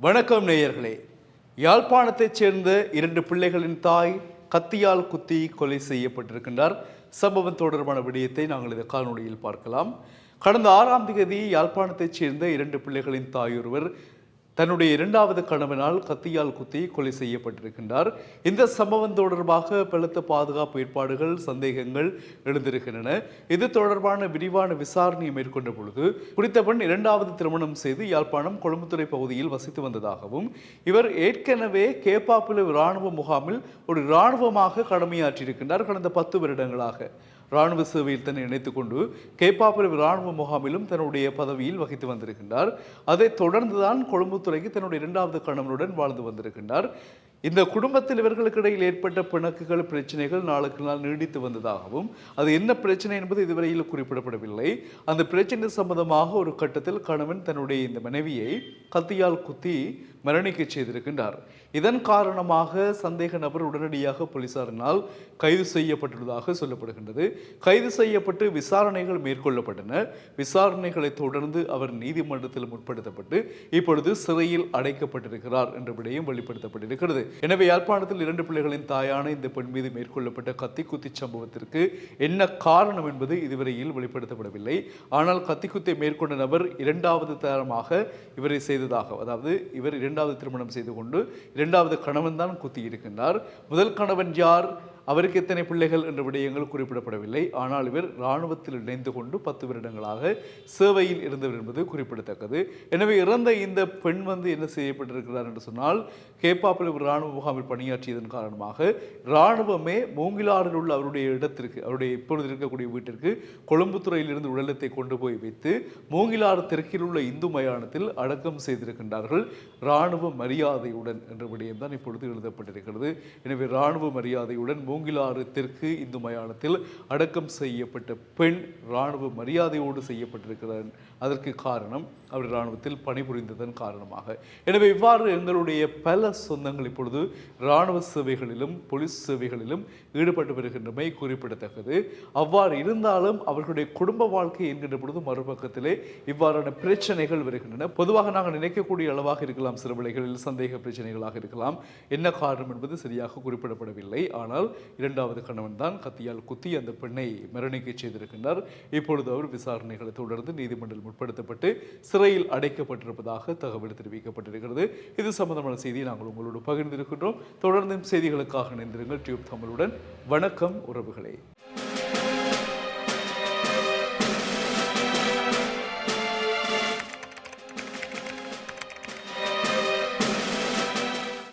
வணக்கம் நேயர்களே. யாழ்ப்பாணத்தைச் சேர்ந்த இரண்டு பிள்ளைகளின் தாய் கத்தியால் குத்தி கொலை செய்யப்பட்டிருக்கின்றார். சம்பவம் தொடர்பான விடயத்தை நாங்கள் இந்த காணொலியில் பார்க்கலாம். கடந்த ஆறாம் தேதி யாழ்ப்பாணத்தைச் சேர்ந்த இரண்டு பிள்ளைகளின் தாயொருவர் தன்னுடைய இரண்டாவது கணவனால் கத்தியால் குத்தி கொலை செய்யப்பட்டிருக்கின்றார். இந்த சம்பவம் தொடர்பாக பலத்த பாதுகாப்பு ஏற்பாடுகள் சந்தேகங்கள் எழுந்திருக்கின்றன. இது தொடர்பான விரிவான விசாரணையை மேற்கொண்ட பொழுது குறித்த பெண் இரண்டாவது திருமணம் செய்து யாழ்ப்பாணம் கொழும்புத்துறை பகுதியில் வசித்து வந்ததாகவும் இவர் ஏற்கனவே கேப்பாப்புல இராணுவ முகாமில் ஒரு இராணுவமாக கடமையாற்றியிருக்கின்றார் கடந்த பத்து வருடங்களாக. இராணுவ சேவையில் தன்னை இணைத்துக் கொண்டு இராணுவ முகாமிலும் தன்னுடைய பதவியில் வகித்து வந்திருக்கின்றார். அதைத் தொடர்ந்துதான் கொழும்புத்துறைக்கு தன்னுடைய இரண்டாவது கணவனுடன் வாழ்ந்து வந்திருக்கின்றார். இந்த குடும்பத்தில் இவர்களுக்கு இடையில் ஏற்பட்ட பிணக்குகள் பிரச்சனைகள் நாளுக்கு நாள் நீடித்து வந்ததாகவும் அது என்ன பிரச்சனை என்பது இதுவரையில் குறிப்பிடப்படவில்லை. அந்த பிரச்சனை சம்பந்தமாக ஒரு கட்டத்தில் கணவன் தன்னுடைய இந்த மனைவியை கத்தியால் குத்தி மரணிக்க செய்திருக்கின்றார். இதன் காரணமாக சந்தேக நபர் உடனடியாக போலீசாரினால் கைது செய்யப்பட்டுள்ளதாக சொல்லப்படுகின்றது. கைது செய்யப்பட்டு விசாரணைகள் மேற்கொள்ளப்பட்டன. விசாரணைகளை தொடர்ந்து அவர் நீதிமன்றத்தில் முற்படுத்தப்பட்டு இப்பொழுது சிறையில் அடைக்கப்பட்டிருக்கிறார் என்ற விடயம் வெளிப்படுத்தப்பட்டிருக்கிறது. எனவே யாழ்ப்பாணத்தில் இரண்டு பிள்ளைகளின் தாயான இந்த பெண் மீது மேற்கொள்ளப்பட்ட கத்தி குத்தி சம்பவத்திற்கு என்ன காரணம் என்பது இதுவரையில் வெளிப்படுத்தப்படவில்லை. ஆனால் கத்திக்குத்தை மேற்கொண்ட நபர் இரண்டாவது தரமாக இவரை செய்ததாக அதாவது இவர் இரண்டு இரண்டாவது திருமணம் செய்து கொண்டு இரண்டாவது கணவன் தான் குத்தி இருக்கின்றார். முதல் கணவன் யார்? அவருக்கு எத்தனை பிள்ளைகள் என்ற விடயங்கள் குறிப்பிடப்படவில்லை. ஆனால் இவர் இராணுவத்தில் இணைந்து கொண்டு பத்து வருடங்களாக சேவையில் இருந்தவர் என்பது குறிப்பிடத்தக்கது. எனவே இறந்த இந்த பெண் வந்து என்ன செய்யப்பட்டிருக்கிறார் என்று சொன்னால் கேப்பாப்பில் ஒரு இராணுவ முகாமில் பணியாற்றியதன் காரணமாக இராணுவமே மூங்கிலாறில் உள்ள அவருடைய இடத்திற்கு அவருடைய இப்பொழுது இருக்கக்கூடிய வீட்டிற்கு கொழும்புத்துறையில் இருந்து உடலத்தை கொண்டு போய் வைத்து மூங்கிலாறு தெற்கில் உள்ள இந்து மயானத்தில் அடக்கம் செய்திருக்கின்றார்கள். இராணுவ மரியாதையுடன் என்ற விடயம்தான் இப்பொழுது எழுதப்பட்டிருக்கிறது. எனவே இராணுவ மரியாதையுடன் மூங்கிலாறு தெற்கு இந்து மயானத்தில் அடக்கம் செய்யப்பட்ட பெண் இராணுவ மரியாதையோடு செய்யப்பட்டிருக்கிறார். அதற்கு காரணம் அவர் இராணுவத்தில் பணிபுரிந்ததன் காரணமாக. எனவே இவ்வாறு எங்களுடைய பல சொந்தங்கள் இப்பொழுது இராணுவ சேவைகளிலும் போலீஸ் சேவைகளிலும் ஈடுபட்டு வருகின்றமை குறிப்பிடத்தக்கது. அவ்வாறு இருந்தாலும் அவர்களுடைய குடும்ப வாழ்க்கை என்கின்ற பொழுது மறுபக்கத்திலே இவ்வாறான பிரச்சனைகள் வருகின்றன. பொதுவாக நாங்கள் நினைக்கக்கூடிய அளவாக இருக்கலாம் சில வேளைகளில் சந்தேக பிரச்சனைகளாக இருக்கலாம். என்ன காரணம் என்பது சரியாக குறிப்பிடப்படவில்லை. ஆனால் இரண்டாவது கணவன் தான் கத்தியால் குத்தி அந்த பெண்ணை மரணிக்க செய்திருக்கின்றார். இப்பொழுது அவர் விசாரணைகளை தொடர்ந்து நீதிமன்றம் முற்படுத்தப்பட்டு சிறையில் அடைக்கப்பட்டிருப்பதாக தகவல் தெரிவிக்கப்பட்டிருக்கிறது. இது சம்பந்தமான செய்தியை நாங்கள் உங்களோடு பகிர்ந்திருக்கின்றோம். தொடர்ந்தும் செய்திகளுக்காக இணைந்திருங்கள். டியூப் தமிழுடன் வணக்கம் உறவுகளே.